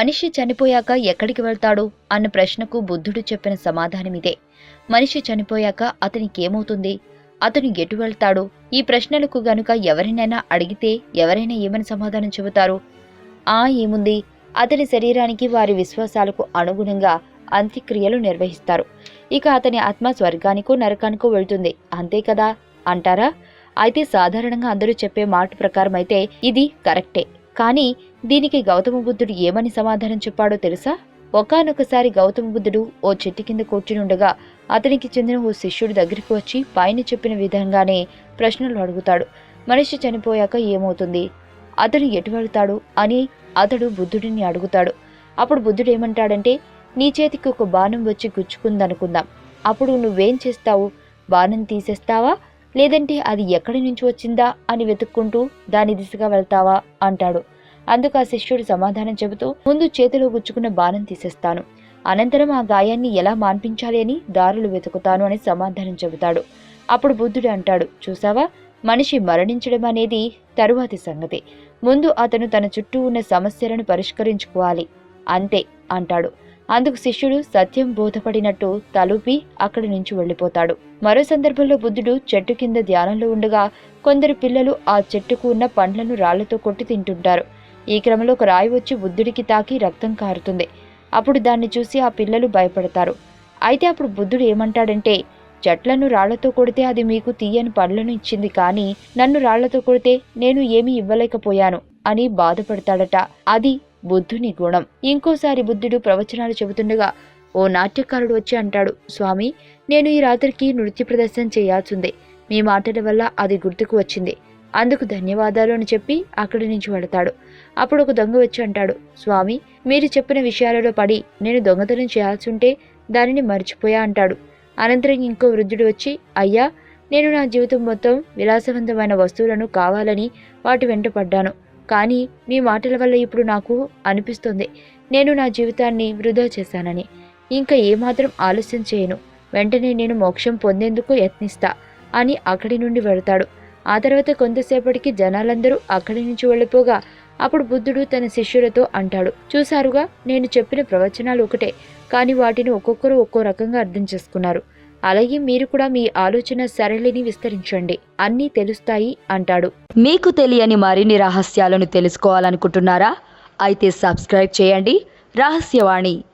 మనిషి చనిపోయాక ఎక్కడికి వెళ్తాడు అన్న ప్రశ్నకు బుద్ధుడు చెప్పిన సమాధానం ఇదే మనిషి చనిపోయాక అతనికి ఏమవుతుంది అతను ఎటు వెళ్తాడు? ఈ ప్రశ్నలకు గనుక ఎవరినైనా అడిగితే ఎవరైనా ఏమని సమాధానం చెబుతారు? ఆ ఏముంది? అతని శరీరానికి వారి విశ్వాసాలకు అనుగుణంగా అంత్యక్రియలు నిర్వహిస్తారు. ఇక అతని ఆత్మ స్వర్గానికో నరకానికో వెళ్తుంది. అంతే కదా? అంటారా? అయితే సాధారణంగా అందరూ చెప్పే మాట ప్రకారం అయితే ఇది కరెక్టే. కానీ దీనికి గౌతమ బుద్ధుడు ఏమని సమాధానం చెప్పాడో తెలుసా? ఒకానొకసారి గౌతమ బుద్ధుడు ఓ చెట్టు కింద కూర్చుని ఉండగా అతనికి చెందిన ఓ శిష్యుడి దగ్గరికి వచ్చి పైన చెప్పిన విధంగానే ప్రశ్నలు అడుగుతాడు. మనిషి చనిపోయాక ఏమవుతుంది? అతడు ఎటు వెళ్తాడు అని అతడు బుద్ధుడిని అడుగుతాడు. అప్పుడు బుద్ధుడు ఏమంటాడంటే నీ చేతికి ఒక బాణం వచ్చి గుచ్చుకుందనుకుందాం. అప్పుడు నువ్వేం చేస్తావు? బాణం తీసేస్తావా? లేదంటే అది ఎక్కడి నుంచి వచ్చిందా అని వెతుక్కుంటూ దాని దిశగా వెళ్తావా అంటాడు. అందుకు ఆ శిష్యుడు సమాధానం చెబుతూ ముందు చేతిలో గుచ్చుకున్న బాణం తీసేస్తాను. అనంతరం ఆ గాయాన్ని ఎలా మాన్పించాలి అని దారులు వెతుకుతాను అని సమాధానం చెబుతాడు. అప్పుడు బుద్ధుడు అంటాడు చూసావా మనిషి మరణించడం అనేది తరువాతి సంగతి. ముందు అతను తన చుట్టూ ఉన్న సమస్యలను పరిష్కరించుకోవాలి. అంతే అంటాడు. అందుకు శిష్యుడు సత్యం బోధపడినట్టు తలుపి అక్కడి నుంచి వెళ్ళిపోతాడు. మరో సందర్భంలో బుద్ధుడు చెట్టు కింద ధ్యానంలో ఉండగా కొందరు పిల్లలు ఆ చెట్టుకు ఉన్న పండ్లను రాళ్ళతో కొట్టి తింటుంటారు. ఈ క్రమంలో ఒక రాయి వచ్చి బుద్ధుడికి తాకి రక్తం కారుతుంది. అప్పుడు దాన్ని చూసి ఆ పిల్లలు భయపడతారు. అయితే అప్పుడు బుద్ధుడు ఏమంటాడంటే చెట్లను రాళ్ళతో కొడితే అది మీకు తీయని పండ్లను ఇచ్చింది కానీ నన్ను రాళ్ళతో కొడితే నేను ఏమీ ఇవ్వలేకపోయాను అని బాధపడతాడట. అది బుద్ధుని గుణం. ఇంకోసారి బుద్ధుడు ప్రవచనాలు చెబుతుండగా ఓ నాట్యకారుడు వచ్చి అంటాడు స్వామి నేను ఈ రాత్రికి నృత్య ప్రదర్శన చేయాల్సిందే. మీ మాటల వల్ల అది గుర్తుకు వచ్చింది. అందుకు ధన్యవాదాలు అని చెప్పి అక్కడి నుంచి వెళతాడు. అప్పుడు ఒక దొంగ వచ్చి అంటాడు స్వామి మీరు చెప్పిన విషయాలలో పడి నేను దొంగతనం చేయాల్సి ఉంటే దానిని మర్చిపోయా అంటాడు. అనంతరం ఇంకో వృద్ధుడు వచ్చి అయ్యా నేను నా జీవితం మొత్తం విలాసవంతమైన వస్తువులను కావాలని వాటి వెంట పడ్డాను. కానీ మీ మాటల వల్ల ఇప్పుడు నాకు అనిపిస్తుంది. నేను నా జీవితాన్ని వృధా చేశానని. ఇంకా ఏమాత్రం ఆలస్యం చేయను. వెంటనే నేను మోక్షం పొందేందుకు యత్నిస్తా అని అక్కడి నుండి వెళతాడు. ఆ తర్వాత కొంతసేపటికి జనాలందరూ అక్కడి నుంచి వెళ్ళిపోగా అప్పుడు బుద్ధుడు తన శిష్యులతో అంటాడు చూశారుగా నేను చెప్పిన ప్రవచనాలు ఒకటే కానీ వాటిని ఒక్కొక్కరు ఒక్కో రకంగా అర్థం చేసుకున్నారు. అలాగే మీరు కూడా మీ ఆలోచన సరళిని విస్తరించండి. అన్నీ తెలుస్తాయి అంటాడు. మీకు తెలియని మరిన్ని రహస్యాలను తెలుసుకోవాలనుకుంటున్నారా? అయితే సబ్స్క్రైబ్ చేయండి. రహస్యవాణి.